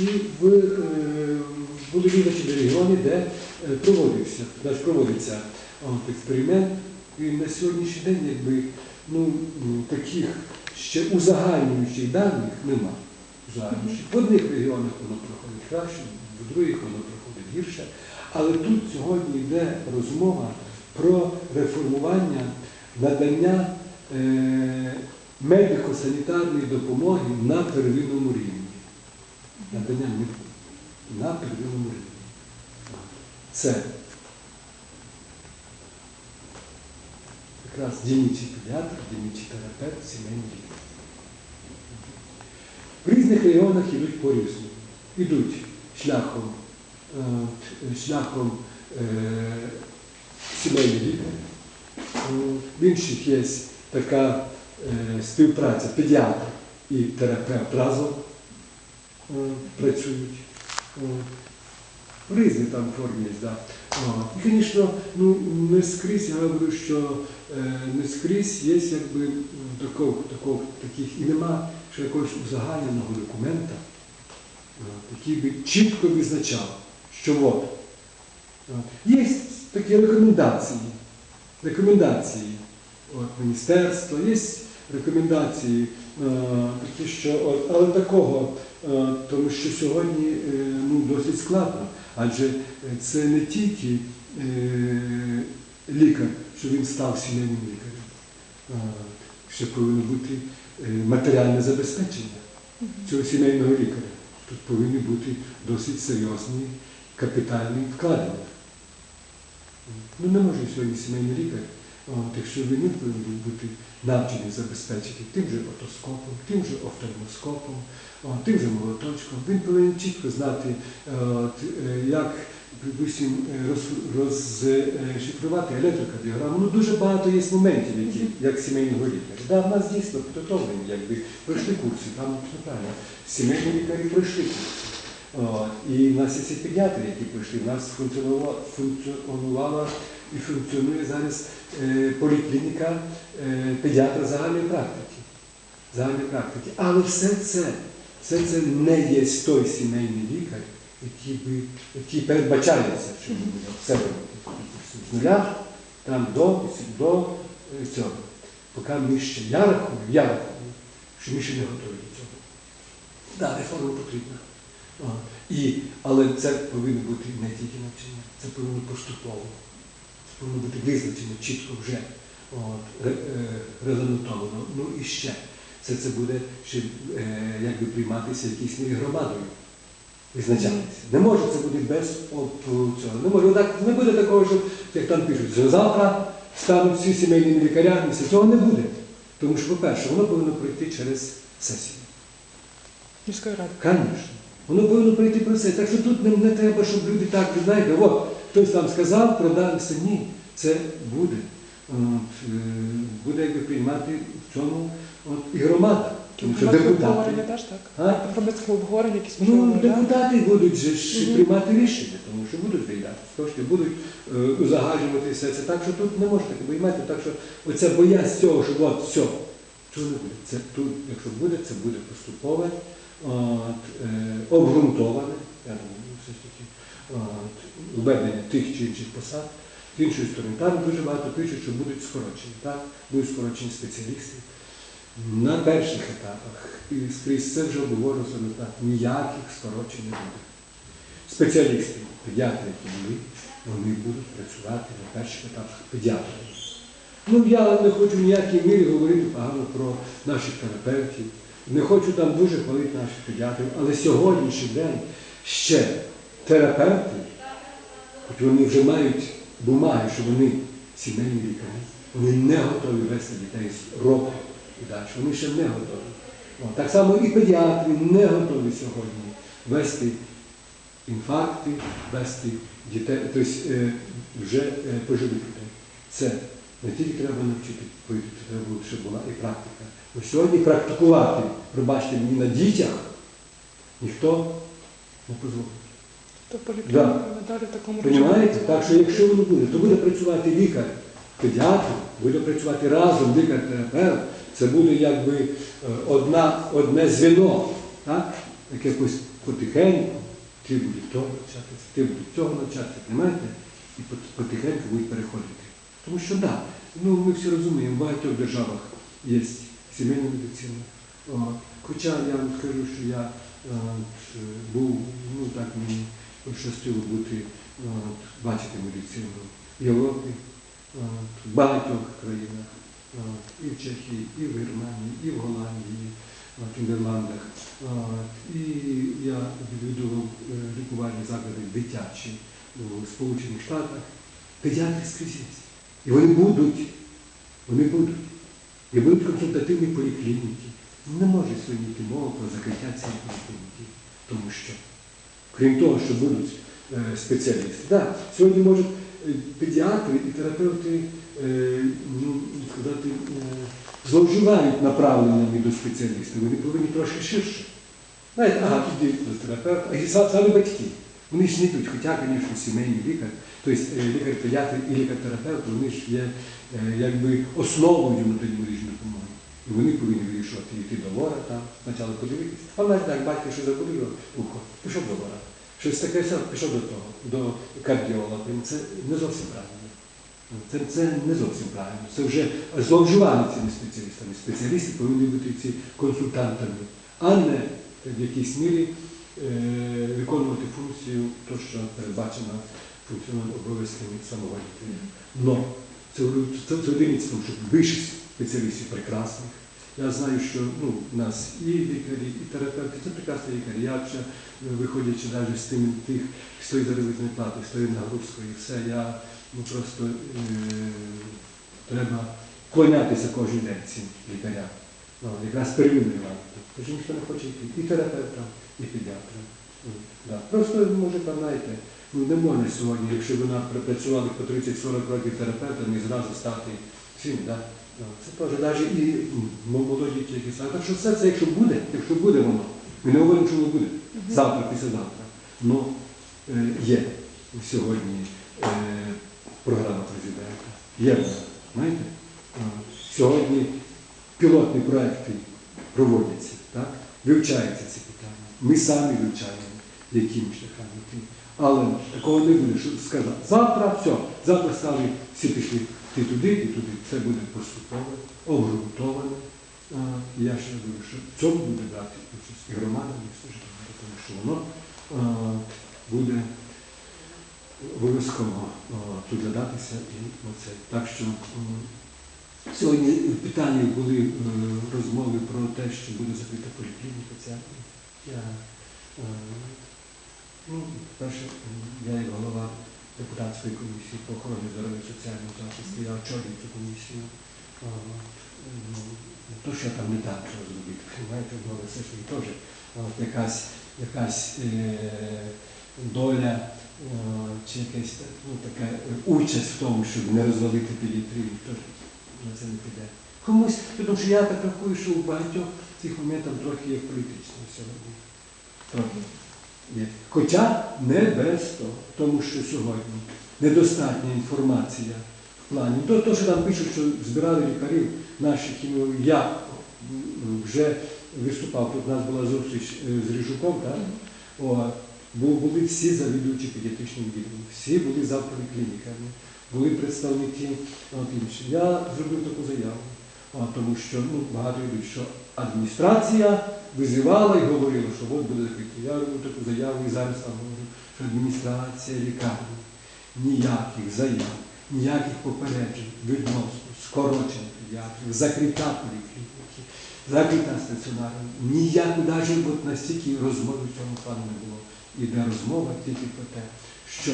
і в, е, визначені регіони, де е, проводився, проводиться от, експеримент. І на сьогоднішній день якби, ну, таких ще узагальнюючих даних нема. Узагальнюючих. В одних регіонах воно проходить краще, в других воно проходить гірше. Але тут сьогодні йде розмова про реформування надання е, медико-санітарної допомоги на первинному рівні. Надання на первинному рівні. Це якраз дільничий педіатр, дільничий терапевт, сімейний лікар. В різних регіонах йдуть по-різному. Ідуть шляхом, е, шляхом е, сімейний лікар. Е, В інших є така співпраця педіатр і терапевт разом працюють. Е, В різні там формі. Да. І, звісно, ну, не скрізь, я говорю, що е, не скрізь є якби м, такого, такого, таких, і нема ще якогось узагальненого документа, який би чітко визначав, що от, є такі рекомендації, рекомендації от, міністерства, є рекомендації, такі, що, але такого, е, тому що сьогодні е, ну, досить складно, адже е, це не тільки е, лікар, що він став сімейним лікарем, Е, ще повинно бути е, матеріальне забезпечення цього сімейного лікаря. Тут повинні бути досить серйозні капітальні вкладення. Ну не може сьогодні сімейний лікар, от, якщо він не повинен бути навчений забезпечити тим же отоскопом, тим же офтальмоскопом, тим же молоточком. Він повинен чітко знати, е, от, е, як припустимо, роз- розшифрувати електрокардіограму. Ну дуже багато є моментів, які, як сімейного лікаря. Да, в нас дійсно підготовлені, якби пройшли курси, там все правильно. Сімейні лікарі пройшли курси. І в нас є ці педіатри, які прийшли. У нас функціонувала і функціонує зараз е, поліклініка е, педіатра загальної практики. Загальної практики. Але все це, все це не є той сімейний лікар, який, би, який передбачається, що він буде все робити. З нуля там до, до е, цього. Поки ми ще я рахую, я рахую, що ми ще не готові до цього. Так, реформа потрібна. І, але це повинно бути не тільки навчання, це повинно поступово. Повинно бути визначено чітко вже от, е, регламентовано. Ну і ще. Це, це буде ще е, якби прийматися в якійсь мірі громадою. Визначатися. Не може це бути без от, цього. Не може так, не буде такого, що як там пишуть, що завтра стануть всі сімейними лікарями, все цього не буде. Тому що, по-перше, воно повинно пройти через сесію. Міської ради. Звісно. Воно повинно пройти процес. Так що тут не, не треба, щоб люди так, знаєте, от хтось там сказав, продав все. Ні, це буде. Е, буде якби приймати в цьому от, і громада. Тому що депутати. теж так. Громадське обговорення, якісь Ну, депутати будуть же ж приймати рішення, тому що будуть виїдати кошти, будуть е, узагальнювати все це. Так що тут не можна таке приймати, так що оця боязнь цього, що от все, цього не буде. Це тут, якщо буде, це буде поступове, от, е, обґрунтоване, я думаю, все ж таки, введення тих чи інших посад. З іншої сторони, там дуже багато пишуть, що будуть скорочені, так? Будуть скорочені спеціалісти. На перших етапах і скрізь це вже обговорювалося так, ніяких скорочень не буде. Спеціалісти, педіатри, які були, вони будуть працювати на перших етапах педіатрами. Ну, я не хочу в ніякій мірі говорити погано про наших терапевтів, не хочу там дуже хвалити наших педіатрів, але сьогоднішній день ще терапевти, хоч вони вже мають бумаги, що вони сімейні лікарі, вони не готові вести дітей з року і далі. Вони ще не готові. О, так само і педіатри не готові сьогодні вести інфаркти, вести дітей, тобто е, вже е, пожилих людей. Це не тільки треба навчити пити, треба щоб була і практика. Бо сьогодні практикувати, пробачте мені, на дітях ніхто не дозволить. То поліклініка надалі в такому режимі. Понімаєте? Так що якщо воно буде, то буде працювати лікар, педіатр, буде працювати разом лікар-терапевт, це буде якби е, одна, одне звіно, так? якихось потихеньку ти будеш того навчатися, ти будеш цього навчатися, розумієте? І потихеньку будуть переходити. Тому що так, да, ну ми всі розуміємо, в багатьох державах є сімейна медицина. Хоча я вам скажу, що я е, був, ну так мені пощастило бути, от, бачити медицину в Європі, от, в багатьох країнах, от, і в Чехії, і в Германії, і в Голландії, от, в Нідерландах. І я відвідував е, лікувальні заклади дитячі у Сполучених Штатах. Педіатри скрізь. І вони будуть, вони будуть. І будуть консультативні поліклініки. Не може сьогодні мова про закриття цієї поліклініки. Тому що, крім того, що будуть е, спеціалісти, да, сьогодні можуть е, педіатри і терапевти е, ну, сказати, зловживають направленнями до спеціалістів. Вони повинні трошки ширше. Знаєте, ага, іди до терапевта, а і са- самі батьки. Вони ж не йдуть, хоча, звісно, сімейний лікар, тобто лікар-педіатр і лікар-терапевт, вони ж є якби основою медичної допомоги. І вони повинні вирішувати йти до лора там, спочатку подивитися. А навіть так, батько що заболіло ухо, пішов до лора. Щось таке все, пішов до того, до кардіолога. Це не зовсім правильно. Це, це не зовсім правильно. Це вже зловживання цими спеціалістами. Спеціалісти повинні бути ці консультантами, а не в якійсь мірі е, виконувати функцію, то, що передбачено функціональними обов'язками самого лікаря. Це, одиниці, тому що більшість спеціалістів прекрасних. Я знаю, що ну, у нас і лікарі, і терапевти, це прекрасні лікарі. Я ще, е, виходячи навіть з тим тих, з тої заробітної плати, з тої нагрузкою, все, я ну, просто е, треба клонятися кожен день цим лікарям. Ну, якраз первинної ланки. Тож ніхто не хоче йти і терапевтам, і педіатрам. Ну, да. Просто може там, знаєте, ну не можна сьогодні, якщо ви працювали по 30-40 років терапевтом і зразу стати цим, да? Ну, Це теж навіть і молоді які самі. Так що все це, якщо буде, якщо буде воно, ми не говоримо, що воно буде. Завтра, післязавтра. Ну, е, є сьогодні е, програма президента. Є вона, знаєте? Сьогодні пілотні проекти проводяться, так? вивчаються ці питання. Ми самі вивчаємо, яким шляхами йти. Але такого не буде, що сказати, завтра все, завтра стали, всі пішли ти туди, ти туди. Це буде поступово, обґрунтоване. І Я ще говорю, що цьому буде брати участь і громада міста Житомира, тому що воно а, буде обов'язково а, доглядатися і оце. Так що м, сьогодні питання були е, розмови про те, що буде закрита поліклініка. Ця я е, ну, перше, я як голова депутатської комісії по охороні здоров'я і соціального захисту, я очолюю цю комісію. Ну, То, що там не так можу зробити, знаєте, але все ж теж якась, якась е, доля е, чи якась ну, така участь в тому, щоб не розвалити педіатрію, теж на це не піде. Комусь, тому що я так рахую, що у багатьох цих моментах трохи є політично сьогодні. Трохи. Хоча не без того, тому що сьогодні недостатня інформація в плані. То, то що там пишуть, що збирали лікарів наших, і, я вже виступав, тут у нас була зустріч е, з Ріжуком, так? О, були всі завідувачі педіатричним відділом, всі були за поліклініками, були представники от, інші. Я зробив таку заяву, тому що ну, багато йдуть, що адміністрація визивала і говорила, що от буде закрито. Я робив таку заяву і зараз вам говорю, що адміністрація лікарні ніяких заяв, ніяких попереджень відносно скорочення педіатрів, закриття поліклініки, закриття стаціонару, ніяку навіть от настільки розмови в цьому плані не було. Іде розмова тільки про те, що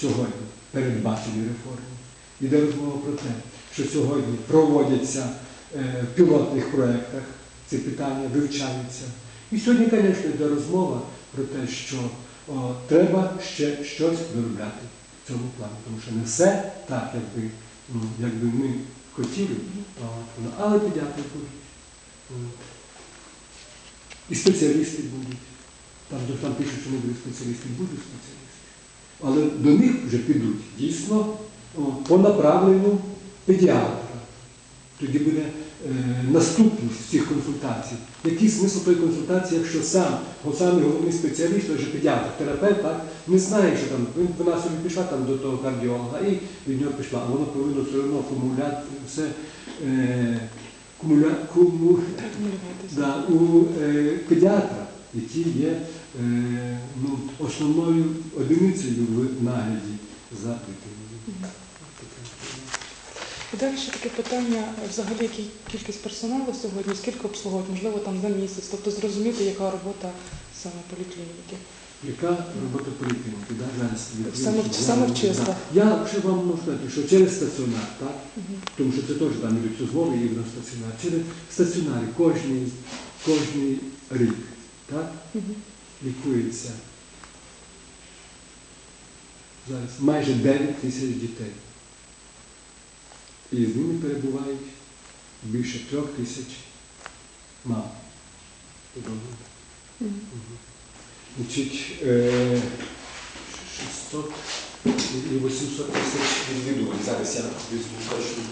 сьогодні передбачені реформи. Іде розмова про те, що сьогодні проводяться е, в пілотних проєктах ці питання, вивчаються. І сьогодні, звісно, йде розмова про те, що о, треба ще щось доробляти в цьому плані, тому що не все так, якби, якби ми хотіли, от, але педіатри будуть. І спеціалісти будуть. Там, там пишуть, що не будуть спеціалісти, будуть спеціалісти. Але до них вже підуть дійсно о, по направленню педіатра. Тоді буде наступність цих консультацій. Який смисл тої консультації, якщо сам, бо самий головний спеціаліст, той же педіатр, терапевт, так, не знає, що там вона собі пішла там до того кардіолога і від нього пішла, а воно повинно все одно кумуляти все. Е, кумуля, куму, Да, у е, педіатра, який є е, ну, основною одиницею в нагляді за дитиною. Далі ще таке питання, взагалі, яка кількість персоналу сьогодні, скільки обслуговують, можливо, там за місяць, тобто зрозуміти, яка робота саме поліклініки. Яка робота поліклініки? Да? Зараз Саме в- саме я- в числа. Да. Я ще вам можу сказати, що через стаціонар, так? Мгм. тому що це теж там ідуть созволи і на стаціонар. Через стаціонарі кожний, кожний рік так? Мгм. лікується зараз майже 9 тисяч дітей. І з ними перебувають більше трьох тисяч мам. Значить, е, 600 і 800 тисяч відвідувань. Зараз я візьму точну